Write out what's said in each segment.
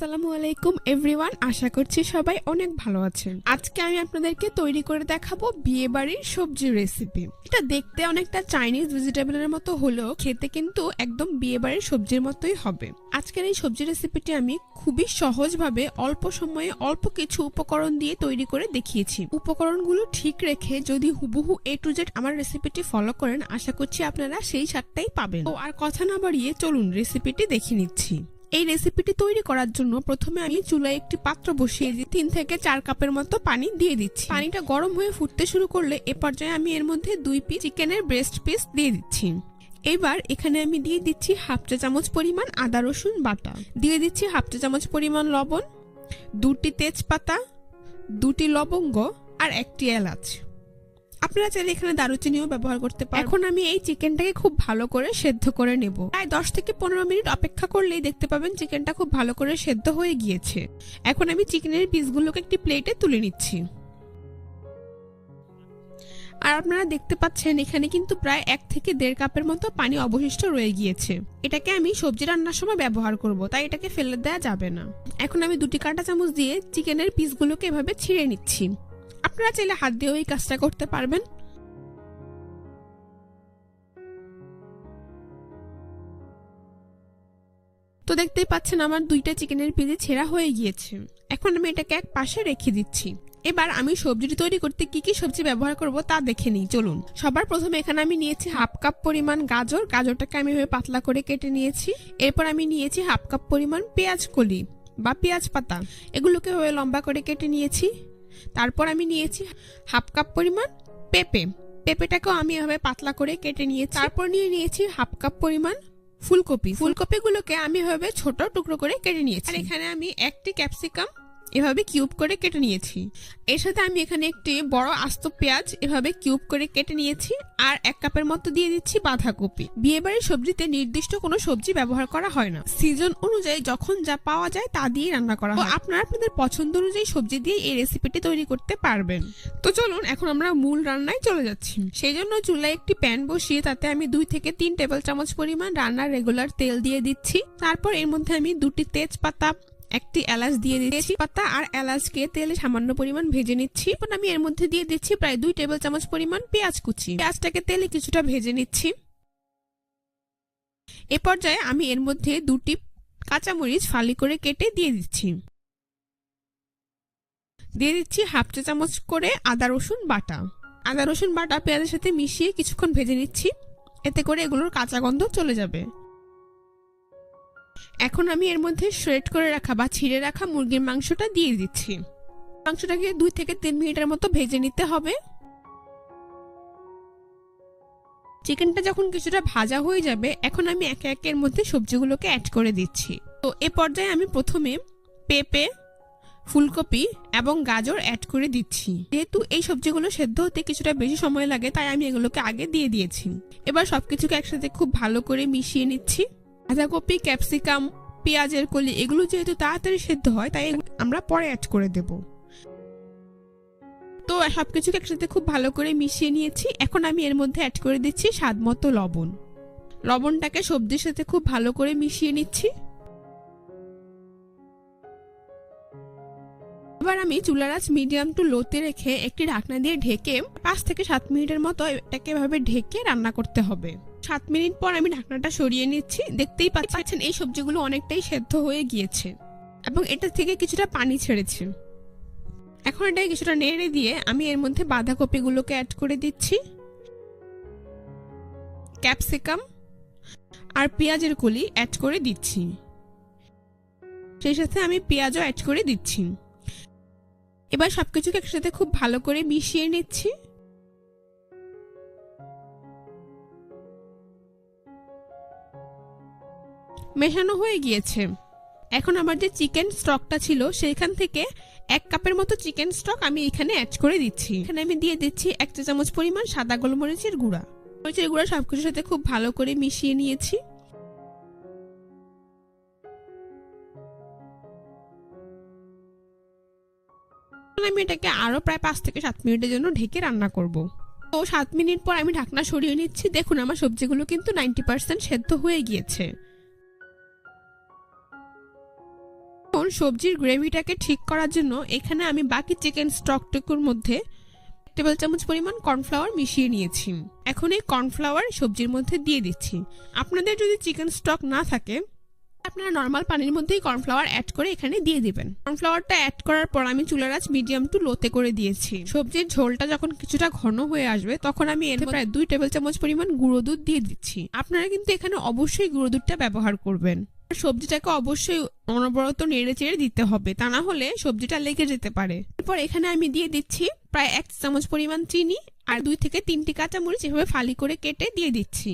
আসসালামু আলাইকুম এভরিওয়ান আশা করছি সবাই অনেক ভালো আছেন। আজকে আমি আপনাদেরকে তৈরি করে দেখাবো বিয়ে বাড়ির সবজির রেসিপি এটা দেখতে অনেকটা চাইনিজ ভেজিটেবলের মতো হলেও খেতে কিন্তু একদম বিয়ে বাড়ির সবজির মতোই হবে। আজকের এই সবজি রেসিপিটি আমি খুবই সহজভাবে অল্প সময়ে অল্প কিছু উপকরণ দিয়ে তৈরি করে দেখিয়েছি। উপকরণগুলো ঠিক রেখে যদি হুবহু এ টু জেড আমার রেসিপিটি ফলো করেন, আশা করছি আপনারা সেই স্বাদটাই পাবেন। তো আর কথা না বাড়িয়ে চলুন রেসিপিটি দেখে নিচ্ছি। এই রেসিপিটি তৈরি করার জন্য প্রথমে আমি চুলায় একটি পাত্র বসিয়ে দিই তিন থেকে চার কাপের মতো পানি দিয়ে দিচ্ছি। পানিটা গরম হয়ে ফুটতে শুরু করলে এ পর্যায়ে আমি এর মধ্যে দুই পিস চিকেনের ব্রেস্ট পিস দিয়ে দিচ্ছি। এবার এখানে আমি দিয়ে দিচ্ছি হাফ চা চামচ পরিমাণ আদা, রসুন বাটা। দিয়ে দিচ্ছি হাফ চা চামচ পরিমাণ লবণ, দুটি তেজপাতা, দুটি লবঙ্গ আর একটি এলাচ। আপনারা চাইলে এখানে দারুচিনিও ব্যবহার করতে পারেন এখন আমি এই চিকেনটাকে খুব ভালো করে সেদ্ধ করে নেব। প্রায় দশ থেকে পনেরো মিনিট অপেক্ষা করলেই দেখতে পাবেন চিকেনটা খুব ভালো করে সেদ্ধ হয়ে গিয়েছে। এখন আমি চিকেনের পিসগুলোকে একটি প্লেটে তুলে নিচ্ছি। আর আপনারা দেখতে পাচ্ছেন এখানে কিন্তু প্রায় এক থেকে দেড় কাপের মতো পানি অবশিষ্ট রয়ে গিয়েছে। এটাকে আমি সবজি রান্নার সময় ব্যবহার করব তাই এটাকে ফেলে দেওয়া যাবে না। এখন আমি দুটি কাঁটা চামচ দিয়ে চিকেনের পিসগুলোকে এভাবে ছিঁড়ে নিচ্ছি। আপনারা চাইলে হাত দিয়েও এই কাজটা করতে পারবেন। তো দেখতেই পাচ্ছেন আমার দুইটা চিকেনের পিসে ছেঁড়া হয়ে গিয়েছে। এখন আমি এটাকে এক পাশে রেখে দিচ্ছি। এবার আমি সবজিটি তৈরি করতে কি কি সবজি ব্যবহার করব তা দেখে নিই। চলুন, সবার প্রথমে এখানে আমি নিয়েছি হাফ কাপ পরিমাণ গাজর। গাজরটাকে আমি পাতলা করে কেটে নিয়েছি। এরপর আমি নিয়েছি হাফ কাপ পরিমাণ পেঁয়াজ কলি বা পেঁয়াজ পাতা। এগুলোকে এভাবে লম্বা করে কেটে নিয়েছি। তারপর আমি নিয়েছি হাফ কাপ পরিমাণ পেঁপে। পেঁপেটাকেও আমি এভাবে পাতলা করে কেটে নিয়ে তারপর নিয়ে নিয়েছি হাফ কাপ পরিমাণ ফুলকপি। ফুলকপিগুলোকে আমি এভাবে ছোট টুকরো করে কেটে নিয়েছি। আর এখানে আমি একটি ক্যাপসিকাম এভাবে কিউব করে কেটে নিয়েছি। এর সাথে আমি এখানে একটি বড় আস্ত পেঁয়াজ এভাবে কিউব করে কেটে নিয়েছি আর এক কাপের মতো দিয়ে দিচ্ছি বাঁধাকপি। বিয়েবাড়ির সবজিতে নির্দিষ্ট কোনো সবজি ব্যবহার করা হয় না। সিজন অনুযায়ী যখন যা পাওয়া যায় তা দিয়ে রান্না করা হয়। আপনারা আপনাদের পছন্দ অনুযায়ী সবজি দিয়ে এই রেসিপিটি তৈরি করতে পারবেন। তো চলুন, এখন আমরা মূল রান্নায় চলে যাচ্ছি। সেই জন্য চুলায় একটি প্যান বসিয়ে তাতে আমি দুই থেকে তিন টেবিল চামচ পরিমাণ রান্নার রেগুলার তেল দিয়ে দিচ্ছি। তারপর এর মধ্যে আমি দুটি তেজপাতা একটি এলাচ দিয়ে দিচ্ছি পাতা আর এলাচকে তেলে সামান্য পরিমাণ ভেজে নিচ্ছি। এরপর আমি এর মধ্যে দিয়ে দিচ্ছি প্রায় দুই টেবিল চামচ পরিমাণ পেঁয়াজ কুচি। পেঁয়াজটাকে তেলে কিছুটা ভেজে নিচ্ছি। এ পর্যায়ে আমি এর মধ্যে দুটি কাঁচামরিচ ফালি করে কেটে দিয়ে দিচ্ছি। দিয়ে দিচ্ছি হাফ চা চামচ করে আদা, রসুন বাটা। আদা, রসুন বাটা পেঁয়াজের সাথে মিশিয়ে কিছুক্ষণ ভেজে নিচ্ছি। এতে করে এগুলোর কাঁচা গন্ধ চলে যাবে। এখন আমি এর মধ্যে শ্রেড করে রাখা বা ছিঁড়ে রাখা মুরগির মাংসটা দিয়ে দিচ্ছি। মাংসটাকে দুই থেকে তিন মিনিটের মতো ভেজে নিতে হবে। চিকেনটা যখন কিছুটা ভাজা হয়ে যাবে, এখন আমি একে একে এর মধ্যে সবজিগুলোকে অ্যাড করে দিচ্ছি। তো এ পর্যায়ে আমি প্রথমে পেঁপে, ফুলকপি এবং গাজর অ্যাড করে দিচ্ছি। যেহেতু এই সবজিগুলো সেদ্ধ হতে কিছুটা বেশি সময় লাগে, তাই আমি এগুলোকে আগে দিয়ে দিয়েছি। এবার সবকিছুকে একসাথে খুব ভালো করে মিশিয়ে নিচ্ছি। বাঁধাকপি ক্যাপসিকাম, পেঁয়াজের কলি, এগুলো যেহেতু তাড়াতাড়ি সেদ্ধ হয়, তাই আমরা পরে অ্যাড করে দেব। তো সবকিছুকে একসাথে খুব ভালো করে মিশিয়ে নিয়েছি। এখন আমি এর মধ্যে অ্যাড করে দিচ্ছি স্বাদ মতো লবণ। লবণটাকে সবজির সাথে খুব ভালো করে মিশিয়ে নিচ্ছি। এবার আমি চুলার আঁচ মিডিয়াম টু লোতে রেখে একটি ঢাকনা দিয়ে ঢেকে পাঁচ থেকে সাত মিনিটের মতো এটাকে এভাবে ঢেকে রান্না করতে হবে। সাত মিনিট পর আমি ঢাকনাটা সরিয়ে নিচ্ছি। দেখতেই পাচ্ছেন এই সবজিগুলো অনেকটাই সেদ্ধ হয়ে গিয়েছে এবং এটা থেকে কিছুটা পানি ছেড়েছে। এখন এটাকে কিছুটা নেড়ে দিয়ে আমি এর মধ্যে বাঁধাকপিগুলোকে অ্যাড করে দিচ্ছি। ক্যাপসিকাম আর পেঁয়াজের কলি অ্যাড করে দিচ্ছি। সেই সাথে আমি পেঁয়াজও অ্যাড করে দিচ্ছি। এবার সবকিছুকে একসাথে খুব ভালো করে মিশিয়ে নিচ্ছি। মেশানো হয়ে গিয়েছে। এখন আমার যে চিকেন স্টকটা ছিল, সেইখান থেকে এক কাপের মতো চিকেন স্টক আমি এখানে অ্যাড করে দিচ্ছি। এখানে আমি দিয়ে দিচ্ছি এক চা চামচ পরিমাণ সাদা গোলমরিচের গুঁড়া। মরিচের গুঁড়া সবকিছুর সাথে খুব ভালো করে মিশিয়ে নিয়েছি। আমি এটাকে আরও প্রায় পাঁচ থেকে সাত মিনিটের জন্য ঢেকে রান্না করব। তো সাত মিনিট পর আমি ঢাকনা সরিয়ে নিচ্ছি। দেখুন, আমার সবজিগুলো কিন্তু নাইনটি পার্সেন্ট সেদ্ধ হয়ে গিয়েছে। সবজির গ্রেভিটাকে ঠিক করার জন্য এখানে আমি বাকি চিকেন স্টকটুকুর মধ্যে টেবিল চামচ পরিমাণ কর্নফ্লাওয়ার মিশিয়ে নিয়েছি। এখন এই কর্নফ্লাওয়ার সবজির মধ্যে দিয়ে দিচ্ছি। আপনাদের যদি চিকেন স্টক না থাকে, আপনারা নর্মাল পানির মধ্যেই কর্নফ্লাওয়ার অ্যাড করে এখানে দিয়ে দিবেন। কর্নফ্লাওয়ারটা অ্যাড করার পর আমি চুলার আঁচ মিডিয়াম টু লোতে করে দিয়েছি। সবজির ঝোলটা যখন কিছুটা ঘন হয়ে আসবে, তখন আমি এর প্রায় দুই টেবিল চামচ পরিমাণ গুঁড়ো দুধ দিয়ে দিচ্ছি। আপনারা কিন্তু এখানে অবশ্যই গুঁড়ো দুধটা ব্যবহার করবেন। সবজিটাকে অবশ্যই অনবরত নেড়ে চেড়ে দিতে হবে। তা না হলে সবজিটা লেগে যেতে পারে। এরপর এখানে আমি দিয়ে দিচ্ছি প্রায় এক চামচ পরিমাণ চিনি আর দুই থেকে তিনটি কাঁচামরিচ এভাবে ফালি করে কেটে দিয়ে দিচ্ছি।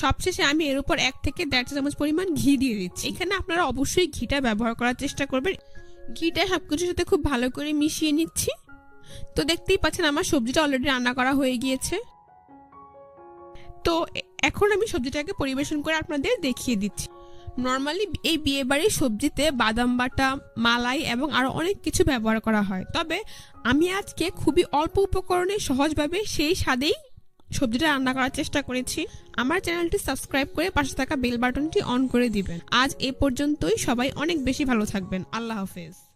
সবশেষে আমি এর উপর এক থেকে দেড় চামচ পরিমাণ ঘি দিয়ে দিচ্ছি। এখানে আপনারা অবশ্যই ঘিটা ব্যবহার করার চেষ্টা করবেন। ঘিটা সবকিছুর সাথে খুব ভালো করে মিশিয়ে নিচ্ছি। তো দেখতেই পাচ্ছেন আমার সবজিটা অলরেডি রান্না করা হয়ে গিয়েছে। তো এখন আমি সবজিটাকে পরিবেশন করে আপনাদের দেখিয়ে দিচ্ছি। নর্মালি এই বিয়ে বাড়ির সবজিতে বাদাম বাটা, মালাই এবং আরও অনেক কিছু ব্যবহার করা হয়। তবে আমি আজকে খুবই অল্প উপকরণে সহজভাবে সেই স্বাদেই সবজিটা রান্না করার চেষ্টা করেছি। আমার চ্যানেলটি সাবস্ক্রাইব করে পাশে থাকা বেল বাটনটি অন করে দিবেন। আজ এ পর্যন্তই। সবাই অনেক বেশি ভালো থাকবেন। আল্লাহ হাফেজ।